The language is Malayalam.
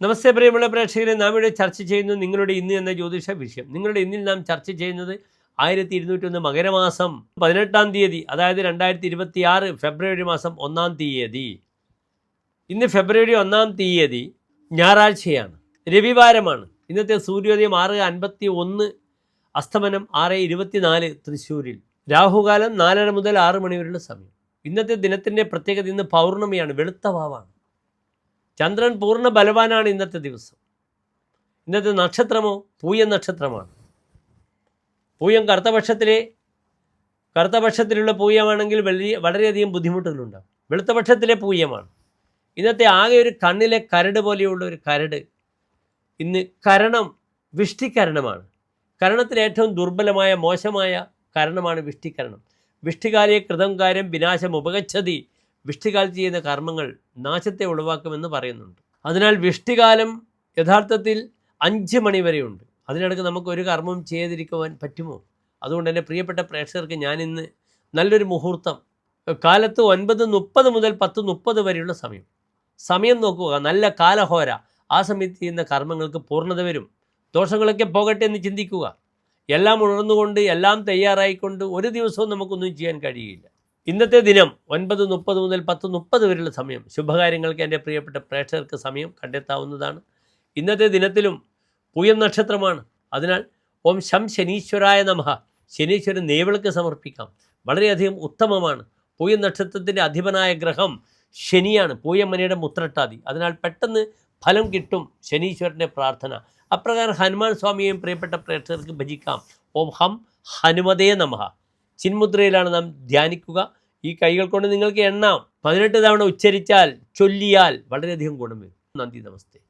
നമസ്തേ പ്രിയമുള്ള പ്രേക്ഷകരെ നാം ഇവിടെ ചർച്ച ചെയ്യുന്നത് നിങ്ങളുടെ ഇന്ന് എന്ന ജ്യോതിഷ വിഷയം. നിങ്ങളുടെ ഇന്നിൽ നാം ചർച്ച ചെയ്യുന്നത് ആയിരത്തി ഇരുന്നൂറ്റൊന്ന് മകരമാസം പതിനെട്ടാം തീയതി അതായത് രണ്ടായിരത്തി ഇരുപത്തി ആറ് ഫെബ്രുവരി മാസം ഒന്നാം തീയതി. ഇന്ന് ഫെബ്രുവരി ഒന്നാം തീയതി ഞായറാഴ്ചയാണ്. രവിവാരമാണ്. ഇന്നത്തെ സൂര്യോദയം ആറ് അൻപത്തി ഒന്ന് അസ്തമനം ആറ് ഇരുപത്തിനാല് തൃശ്ശൂരിൽ. രാഹുകാലം നാലര മുതൽ ആറ് മണി വരെയുള്ള സമയം. ഇന്നത്തെ ദിനത്തിന്റെ പ്രത്യേകത ഇന്ന് പൗർണമിയാണ് വെളുത്ത വാവാണ്. ചന്ദ്രൻ പൂർണ ബലവാനാണ് ഇന്നത്തെ ദിവസം. ഇന്നത്തെ നക്ഷത്രമോ? പൂയൻ നക്ഷത്രമാണ്. പൂയം കറുത്തപക്ഷത്തിലെ കറുത്തപക്ഷത്തിലുള്ള പൂയമാണെങ്കിൽ വലിയ വളരെയധികം ബുദ്ധിമുട്ടുകളുണ്ടാകും. വെളുത്തപക്ഷത്തിലെ പൂയമാണ്. ഇന്നത്തെ ആകെ ഒരു കണ്ണിലെ കരട് പോലെയുള്ള ഒരു കരട് ഇന്ന് കരണം വിഷ്ടിക്കരണമാണ്. കരണത്തിൽ ഏറ്റവും ദുർബലമായ മോശമായ കരണമാണ് വിഷ്ടിക്കരണം. വിഷ്ടികാലിയെ കൃതം കാര്യം വിനാശം ഉപഗച്ഛതി. വിഷ്ടികാൽ ചെയ്യുന്ന കർമ്മങ്ങൾ നാശത്തെ ഉളവാക്കുമെന്ന് പറയുന്നുണ്ട്. അതിനാൽ വിഷ്ടികാലം യഥാർത്ഥത്തിൽ അഞ്ച് മണി വരെയുണ്ട്. അതിനിടയ്ക്ക് നമുക്ക് ഒരു കർമ്മം ചെയ്തിരിക്കുവാൻ പറ്റുമോ? അതുകൊണ്ട് എന്റെ പ്രിയപ്പെട്ട പ്രേക്ഷകർക്ക് ഞാൻ ഇന്ന് നല്ലൊരു മുഹൂർത്തം കാലത്ത് ഒൻപത് മുപ്പത് മുതൽ പത്ത് മുപ്പത് വരെയുള്ള സമയം. സമയം നോക്കുക നല്ല കാലഹോര. ആ സമയത്ത് ചെയ്യുന്ന കർമ്മങ്ങൾക്ക് പൂർണത വരും. ദോഷങ്ങളൊക്കെ പോകട്ടെ എന്ന് ചിന്തിക്കുക. എല്ലാം ഉണർന്നുകൊണ്ട് എല്ലാം തയ്യാറായിക്കൊണ്ട് ഒരു ദിവസവും നമുക്കൊന്നും ചെയ്യാൻ കഴിയില്ല. ഇന്നത്തെ ദിനം ഒൻപത് മുപ്പത് മുതൽ പത്ത് മുപ്പത് വരെയുള്ള സമയം. ശുഭകാര്യങ്ങൾക്ക് എന്റെ പ്രിയപ്പെട്ട പ്രേക്ഷകർക്ക് സമയം കണ്ടെത്താവുന്നതാണ്. ഇന്നത്തെ ദിനത്തിലും പൂയം നക്ഷത്രമാണ്. അതിനാൽ ഓം ശം ശനീശ്വരായ നമഹ ശനീശ്വരൻ നേവൾക്ക് സമർപ്പിക്കാം. വളരെയധികം ഉത്തമമാണ്. പൂയം നക്ഷത്രത്തിന്റെ അധിപനായ ഗ്രഹം ശനിയാണ്. പൂയമ്മനയുടെ മുത്രട്ടാതി. അതിനാൽ പെട്ടെന്ന് ഫലം കിട്ടും ശനീശ്വരന്റെ പ്രാർത്ഥന. അപ്രകാരം ഹനുമാൻ സ്വാമിയെയും പ്രിയപ്പെട്ട പ്രേക്ഷകർക്ക് ഭജിക്കാം. ഓം ഹം ഹനുമതേ നമഃ. ചിന്മുദ്രയിലാണ് നാം ധ്യാനിക്കുക. ഈ കൈകൾ കൊണ്ട് നിങ്ങൾക്ക് എണ്ണാം. പതിനെട്ട് തവണ ഉച്ചരിച്ചാൽ ചൊല്ലിയാൽ വളരെയധികം ഗുണം വരും. നന്ദി നമസ്തേ.